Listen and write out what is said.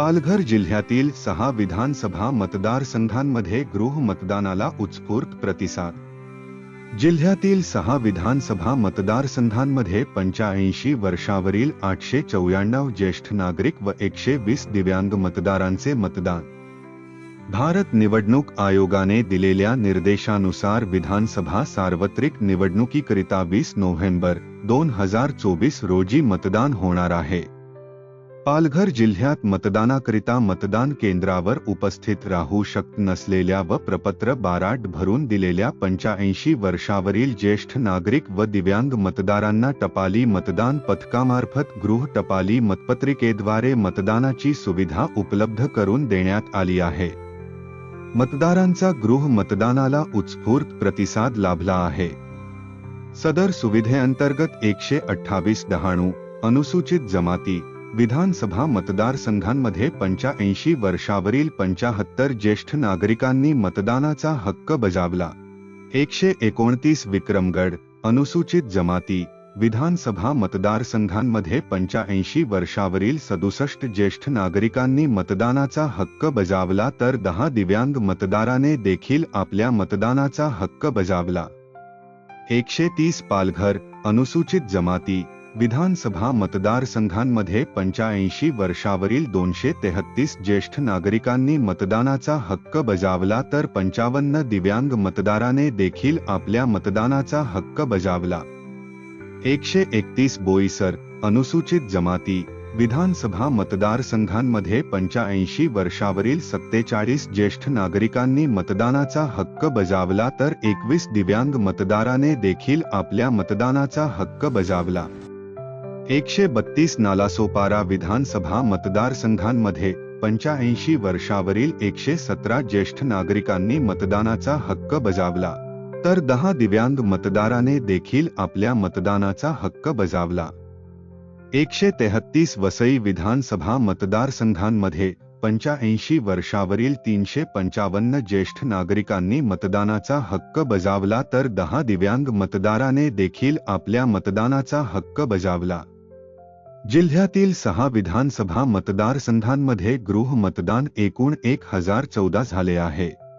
पालघर जिल्ह्यातील सहा विधानसभा मतदार मतदारसंघांमध्ये गृह मतदानाला उत्स्फूर्त प्रतिसाद. जिल्ह्यातील सहा विधानसभा मतदारसंघांमध्ये पंच्याऐंशी वर्षावरील आठशे चौऱ्याण्णव ज्येष्ठ नागरिक व एकशे वीस दिव्यांग मतदारांचे मतदान. भारत निवडणूक आयोगाने दिलेल्या निर्देशानुसार विधानसभा सार्वत्रिक निवडणुकीकरिता वीस नोव्हेंबर दोन हज़ार चोवीस रोजी मतदान होणार आहे. पालघर जिल्ह्यात मतदानाकरिता मतदान केंद्रावर उपस्थित राहू शकत नसलेल्या व प्रपत्र बाराट भरून दिलेल्या पंच्याऐंशी वर्षावरील ज्येष्ठ नागरिक व दिव्यांग मतदारांना टपाली मतदान पथकामार्फत गृह टपाली मतपत्रिकेद्वारे मतदानाची सुविधा उपलब्ध करून देण्यात आली आहे. मतदारांचा गृह मतदानाला उत्स्फूर्त प्रतिसाद लाभला आहे. सदर सुविधेअंतर्गत एकशे अठ्ठावीस डहाणू अनुसूचित जमाती विधानसभा मतदारसंघांमध्ये पंच्याऐंशी वर्षावरील पंचाहत्तर ज्येष्ठ नागरिकांनी मतदानाचा हक्क बजावला. एकशे एकोणतीस विक्रमगड अनुसूचित जमाती विधानसभा मतदारसंघांमध्ये पंच्याऐंशी वर्षावरील सदुसष्ट ज्येष्ठ नागरिकांनी मतदानाचा हक्क बजावला तर दहा दिव्यांग मतदाराने देखील आपल्या मतदानाचा हक्क बजावला. एकशे तीस पालघर अनुसूचित जमाती विधानसभा मतदारसंघांमध्ये पंच्याऐंशी वर्षावरील दोनशे तेहत्तीस ज्येष्ठ नागरिकांनी मतदानाचा हक्क बजावला तर पंचावन्न दिव्यांग मतदाराने देखील आपल्या मतदानाचा हक्क बजावला. एकशे एकतीस बोईसर अनुसूचित जमाती विधानसभा मतदारसंघांमध्ये पंच्याऐंशी वर्षावरील सत्तेचाळीस ज्येष्ठ नागरिकांनी मतदानाचा हक्क बजावला तर एकवीस दिव्यांग मतदाराने देखील आपल्या मतदानाचा हक्क बजावला. एकशे बत्तीस नालासोपारा विधानसभा मतदारसंघांमध्ये पंच्याऐंशी वर्षावरील एकशे सतरा ज्येष्ठ नागरिकांनी मतदानाचा हक्क बजावला. तर दहा दिव्यांग मतदाराने देखील आपल्या मतदानाचा हक्क बजावला. एकशे तेहत्तीस वसई विधानसभा मतदारसंघांमध्ये पंच्याऐंशी वर्षावरील तीनशे पंचावन्न ज्येष्ठ नागरिकांनी मतदानाचा हक्क बजावला तर दहा दिव्यांग मतदाराने देखील आपल्या मतदानाचा हक्क बजावला. जिल्ह्यातील सहा विधानसभा मतदारसंघांमध्ये गृह मतदान एकूण एक हजार चौदा झाले आहे.